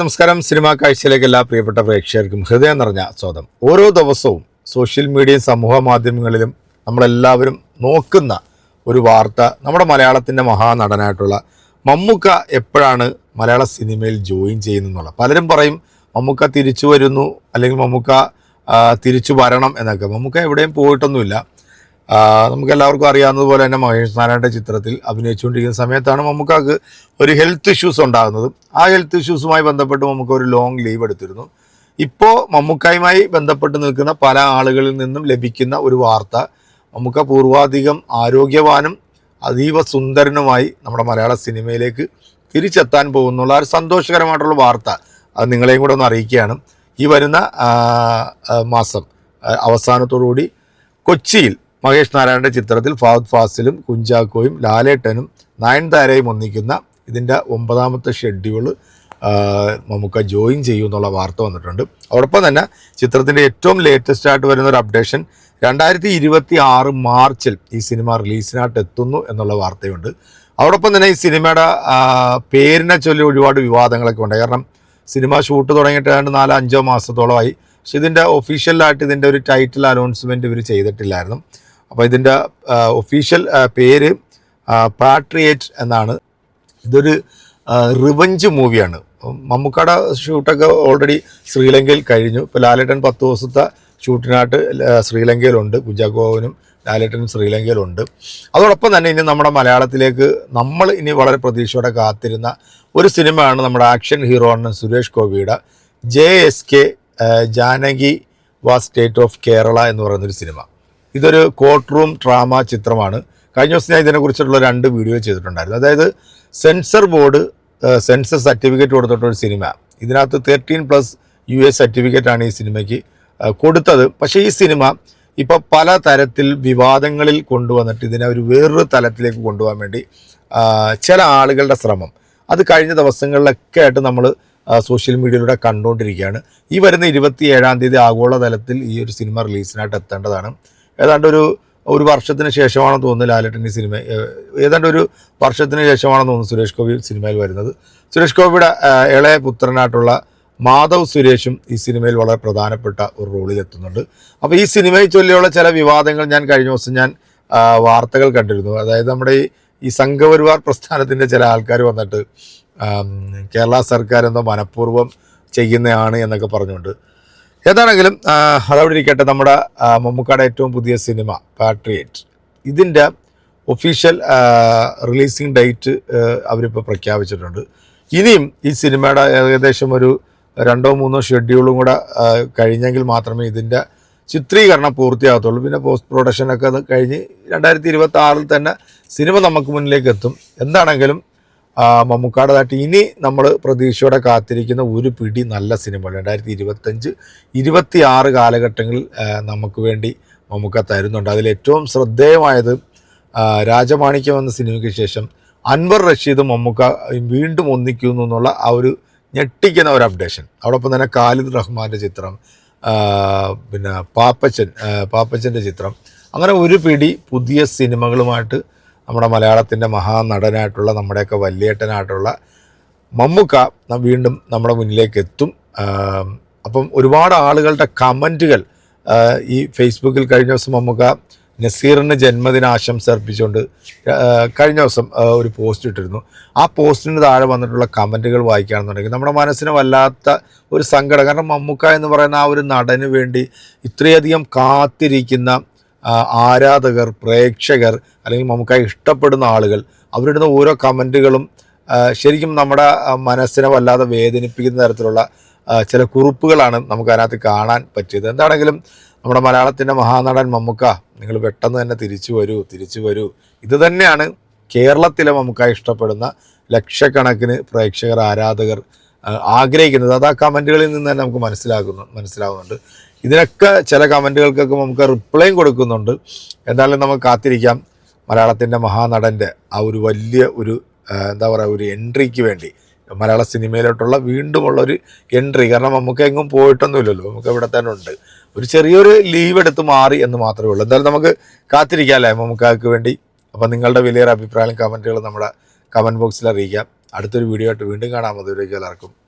നമസ്കാരം. സിനിമാ കാഴ്ചയിലേക്ക് എല്ലാ പ്രിയപ്പെട്ട പ്രേക്ഷകർക്കും ഹൃദയം നിറഞ്ഞ സ്വാഗതം. ഓരോ ദിവസവും സോഷ്യൽ മീഡിയയും സമൂഹ മാധ്യമങ്ങളിലും നമ്മളെല്ലാവരും നോക്കുന്ന ഒരു വാർത്ത നമ്മുടെ മലയാളത്തിന്റെ മഹാനടനായിട്ടുള്ള മമ്മൂക്ക എപ്പോഴാണ് മലയാള സിനിമയിൽ ജോയിൻ ചെയ്യുന്നതെന്നുള്ള പലരും പറയും മമ്മൂക്ക തിരിച്ചു വരുന്നു അല്ലെങ്കിൽ മമ്മൂക്ക തിരിച്ചു വരണം എന്നൊക്കെ. മമ്മൂക്ക എവിടെയും പോയിട്ടൊന്നുമില്ല. ആ, നമുക്ക് എല്ലാവർക്കും അറിയാവുന്നതുപോലെ തന്നെ മഹേഷ് നാരായണന്റെ ചിത്രത്തിൽ അഭിനയിച്ചുകൊണ്ടിരിക്കുന്ന സമയത്താണ് മമ്മൂക്കാക്ക് ഒരു ഹെൽത്ത് ഇഷ്യൂസ് ഉണ്ടാകുന്നത്. ആ ഹെൽത്ത് ഇഷ്യൂസുമായി ബന്ധപ്പെട്ട് നമുക്ക് ഒരു ലോങ് ലീവ് എടുത്തിരുന്നു. ഇപ്പോൾ മമ്മൂക്കായുമായി ബന്ധപ്പെട്ട് നിൽക്കുന്ന പല ആളുകളിൽ നിന്നും ലഭിക്കുന്ന ഒരു വാർത്ത മമ്മൂക്ക പൂർവാധികം ആരോഗ്യവാനും അതീവ സുന്ദരനുമായി നമ്മുടെ മലയാള സിനിമയിലേക്ക് തിരിച്ചെത്താൻ പോകുന്നുള്ള ഒരു സന്തോഷകരമായിട്ടുള്ള വാർത്ത അത് നിങ്ങളെയും കൂടെ ഒന്ന് അറിയിക്കുകയാണ്. ഈ വരുന്ന മാസം അവസാനത്തോടുകൂടി കൊച്ചിയിൽ മഹേഷ് നാരായണന്റെ ചിത്രത്തിൽ ഫാദ് ഫാസിലും കുഞ്ചാക്കോയും ലാലേട്ടനും നയൻതാരയും ഒന്നിക്കുന്ന ഇതിന്റെ ഒമ്പതാമത്തെ ഷെഡ്യൂൾ നമുക്ക് ജോയിൻ ചെയ്യും എന്നുള്ള വാർത്ത വന്നിട്ടുണ്ട്. അതോടൊപ്പം തന്നെ ചിത്രത്തിന്റെ ഏറ്റവും ലേറ്റസ്റ്റ് ആയിട്ട് വരുന്ന ഒരു അപ്ഡേഷൻ രണ്ടായിരത്തി ഇരുപത്തി ആറ് മാർച്ചിൽ ഈ സിനിമ റിലീസിനായിട്ട് എത്തുന്നു എന്നുള്ള വാർത്തയുണ്ട്. അതോടൊപ്പം തന്നെ ഈ സിനിമയുടെ പേരിനെ ചൊല്ലി ഒരുപാട് വിവാദങ്ങളൊക്കെ ഉണ്ട്. കാരണം സിനിമ ഷൂട്ട് തുടങ്ങിയിട്ട് ഏതാണ്ട് നാലോ അഞ്ചോ മാസത്തോളമായി. പക്ഷെ ഇതിന്റെ ഒഫീഷ്യലായിട്ട് ഇതിന്റെ ഒരു ടൈറ്റിൽ അനൗൺസ്മെന്റ് ഇവർ ചെയ്തിട്ടില്ലായിരുന്നു. അപ്പോൾ ഇതിന്റെ ഒഫീഷ്യൽ പേര് പാട്രിയേറ്റ് എന്നാണ്. ഇതൊരു റിവഞ്ച് മൂവിയാണ് മമ്മൂക്കയുടെ ഷൂട്ടൊക്കെ ഓൾറെഡി ശ്രീലങ്കയിൽ കഴിഞ്ഞു. ഇപ്പോൾ ലാലേട്ടൻ പത്ത് ദിവസത്തെ ഷൂട്ടിനായിട്ട് ശ്രീലങ്കയിലുണ്ട്. കുഞ്ചാക്കോവനും ലാലേട്ടനും ശ്രീലങ്കയിലുണ്ട്. അതോടൊപ്പം തന്നെ ഇനി നമ്മുടെ മലയാളത്തിലേക്ക് നമ്മൾ ഇനി വളരെ പ്രതീക്ഷയോടെ കാത്തിരുന്ന ഒരു സിനിമയാണ് നമ്മുടെ ആക്ഷൻ ഹീറോ ആണ് സുരേഷ് ഗോപിയുടെ ജെ എസ് കെ ജാനകി വാ സ്റ്റേറ്റ് ഓഫ് കേരള എന്ന് പറയുന്നൊരു സിനിമ. ഇതൊരു കോർട്ട് റൂം ഡ്രാമ ചിത്രമാണ്. കഴിഞ്ഞ ദിവസം ഞാൻ ഇതിനെക്കുറിച്ചുള്ള രണ്ട് വീഡിയോ ചെയ്തിട്ടുണ്ടായിരുന്നു. അതായത് സെൻസർ ബോർഡ് സെൻസർ സർട്ടിഫിക്കറ്റ് കൊടുത്തിട്ടൊരു സിനിമ ഇതിനകത്ത് തേർട്ടീൻ പ്ലസ് യു എസ് സർട്ടിഫിക്കറ്റാണ് ഈ സിനിമയ്ക്ക് കൊടുത്തത്. പക്ഷേ ഈ സിനിമ ഇപ്പോൾ പല തരത്തിൽ വിവാദങ്ങളിൽ കൊണ്ടുവന്നിട്ട് ഇതിനെ ഒരു വേറൊരു തലത്തിലേക്ക് കൊണ്ടുപോകാൻ വേണ്ടി ചില ആളുകളുടെ ശ്രമം. അത് കഴിഞ്ഞ ദിവസങ്ങളിലൊക്കെ ആയിട്ട് നമ്മൾ സോഷ്യൽ മീഡിയയിലൂടെ കണ്ടുകൊണ്ടിരിക്കുകയാണ് ഈ വരുന്ന ഇരുപത്തി ഏഴാം തീയതി ആഗോളതലത്തിൽ ഈ ഒരു സിനിമ റിലീസിനായിട്ട് എത്തേണ്ടതാണ്. ഏതാണ്ട് ഒരു ഒരു വർഷത്തിന് ശേഷമാണെന്ന് തോന്നുന്നു ലാലട്ടിന്റെ സിനിമ ഏതാണ്ട് ഒരു വർഷത്തിന് ശേഷമാണെന്ന് തോന്നുന്നു സുരേഷ് ഗോപി സിനിമയിൽ വരുന്നത്. സുരേഷ് ഗോപിയുടെ ഇളയ പുത്രനായിട്ടുള്ള മാധവ് സുരേഷും ഈ സിനിമയിൽ വളരെ പ്രധാനപ്പെട്ട ഒരു റോളിൽ എത്തുന്നുണ്ട്. അപ്പോൾ ഈ സിനിമയെ ചൊല്ലിയുള്ള ചില വിവാദങ്ങൾ ഞാൻ കഴിഞ്ഞ ദിവസം ഞാൻ വാർത്തകൾ കണ്ടിരുന്നു. അതായത് നമ്മുടെ ഈ ഈ സംഘപരിവാർ പ്രസ്ഥാനത്തിന്റെ ചില ആൾക്കാർ വന്നിട്ട് കേരള സർക്കാർ എന്തോ മനഃപൂർവം ചെയ്യുന്നതാണ് എന്നൊക്കെ പറഞ്ഞുകൊണ്ട് ഏതാണെങ്കിലും അതവിടെ ഇരിക്കട്ടെ. നമ്മുടെ മമ്മൂക്കാട് ഏറ്റവും പുതിയ സിനിമ പാട്രിയേറ്റ് ഇതിന്റെ ഒഫീഷ്യൽ റിലീസിങ് ഡേറ്റ് അവരിപ്പോൾ പ്രഖ്യാപിച്ചിട്ടുണ്ട്. ഇനിയും ഈ സിനിമയുടെ ഏകദേശം ഒരു രണ്ടോ മൂന്നോ ഷെഡ്യൂളും കൂടെ കഴിഞ്ഞെങ്കിൽ മാത്രമേ ഇതിന്റെ ചിത്രീകരണം പൂർത്തിയാകത്തുള്ളൂ. പിന്നെ പോസ്റ്റ് പ്രൊഡക്ഷനൊക്കെ അത് കഴിഞ്ഞ് രണ്ടായിരത്തി ഇരുപത്തി ആറിൽ തന്നെ സിനിമ നമുക്ക് മുന്നിലേക്ക് എത്തും. എന്താണെങ്കിലും ആ, നാട്ടിൽ ഇനി നമ്മൾ പ്രതീക്ഷയോടെ കാത്തിരിക്കുന്ന ഒരു പിടി നല്ല സിനിമകൾ രണ്ടായിരത്തി ഇരുപത്തഞ്ച് ഇരുപത്തി ആറ് കാലഘട്ടങ്ങളിൽ നമുക്ക് വേണ്ടി മമ്മൂക്ക തരുന്നുണ്ട്. അതിൽ ഏറ്റവും ശ്രദ്ധേയമായത് രാജമാണിക്യം എന്ന സിനിമയ്ക്ക് ശേഷം അൻവർ റഷീദും മമ്മൂക്ക വീണ്ടും ഒന്നിക്കുന്നു എന്നുള്ള ആ ഒരു ഞെട്ടിക്കുന്ന ഒരു അപ്ഡേഷൻ അതോടൊപ്പം തന്നെ ഖാലിദ് റഹ്മാന്റെ ചിത്രം പിന്നെ പാപ്പച്ചൻ പാപ്പച്ചന്റെ ചിത്രം. അങ്ങനെ ഒരു പിടി പുതിയ സിനിമകളുമായിട്ട് നമ്മുടെ മലയാളത്തിന്റെ മഹാനടനായിട്ടുള്ള നമ്മുടെയൊക്കെ വല്യേട്ടനായിട്ടുള്ള മമ്മുക്ക വീണ്ടും നമ്മുടെ മുന്നിലേക്ക് എത്തും അപ്പം ഒരുപാട് ആളുകളുടെ കമന്റുകൾ ഈ ഫേസ്ബുക്കിൽ കഴിഞ്ഞ ദിവസം മമ്മുക്ക നസീറിന് ജന്മദിന ആശംസ അർപ്പിച്ചുകൊണ്ട് കഴിഞ്ഞ ദിവസം ഒരു പോസ്റ്റ് ഇട്ടിരുന്നു. ആ പോസ്റ്റിന് താഴെ വന്നിട്ടുള്ള കമന്റുകൾ വായിക്കുകയാണെന്നുണ്ടെങ്കിൽ നമ്മുടെ മനസ്സിന് വല്ലാത്ത ഒരു സങ്കടം. കാരണം മമ്മുക്ക എന്ന് പറയുന്ന ആ ഒരു നടന് വേണ്ടി ഇത്രയധികം കാത്തിരിക്കുന്ന ആരാധകർ പ്രേക്ഷകർ അല്ലെങ്കിൽ നമുക്കായി ഇഷ്ടപ്പെടുന്ന ആളുകൾ അവരിടുന്ന ഓരോ കമന്റുകളും ശരിക്കും നമ്മുടെ മനസ്സിനെ വല്ലാതെ വേദനിപ്പിക്കുന്ന തരത്തിലുള്ള ചില കുറിപ്പുകളാണ് നമുക്ക് അതിനകത്ത് കാണാൻ പറ്റിയത്. എന്താണെങ്കിലും നമ്മുടെ മലയാളത്തിന്റെ മഹാനടൻ മമ്മുക്ക നിങ്ങൾ പെട്ടെന്ന് തന്നെ തിരിച്ചു വരൂ തിരിച്ചു വരൂ. ഇത് തന്നെയാണ് കേരളത്തിലെ മമ്മുക്ക ഇഷ്ടപ്പെടുന്ന ലക്ഷക്കണക്കിന് പ്രേക്ഷകർ ആരാധകർ ആഗ്രഹിക്കുന്നത്. അത് ആ കമന്റുകളിൽ നിന്ന് തന്നെ നമുക്ക് മനസ്സിലാക്കുന്നു മനസ്സിലാവുന്നുണ്ട്. ഇതിനൊക്കെ ചില കമന്റുകൾക്കൊക്കെ നമുക്ക് റിപ്ലൈയും കൊടുക്കുന്നുണ്ട്. എന്തായാലും നമുക്ക് കാത്തിരിക്കാം. മലയാളത്തിന്റെ മഹാനടന്റെ ആ ഒരു വലിയ ഒരു എന്താ പറയുക ഒരു എൻട്രിക്ക് വേണ്ടി. മലയാള സിനിമയിലോട്ടുള്ള വീണ്ടുമുള്ള ഒരു എൻട്രി. കാരണം നമുക്ക് എങ്ങും പോയിട്ടൊന്നുമില്ലല്ലോ. നമുക്ക് ഇവിടെ തന്നെ ഉണ്ട്. ഒരു ചെറിയൊരു ലീവ് എടുത്ത് മാറി എന്ന് മാത്രമേ ഉള്ളൂ. എന്തായാലും നമുക്ക് കാത്തിരിക്കാം അല്ലേ? മമ്മൂക്കാക്ക് വേണ്ടി? അപ്പം നിങ്ങളുടെ വലിയൊരു അഭിപ്രായം കമന്റുകൾ നമ്മുടെ കമന്റ് ബോക്സിൽ അറിയിക്കാം. അടുത്തൊരു വീഡിയോ ആയിട്ട് വീണ്ടും കാണാം. അതുവരേക്കും എല്ലാവർക്കും.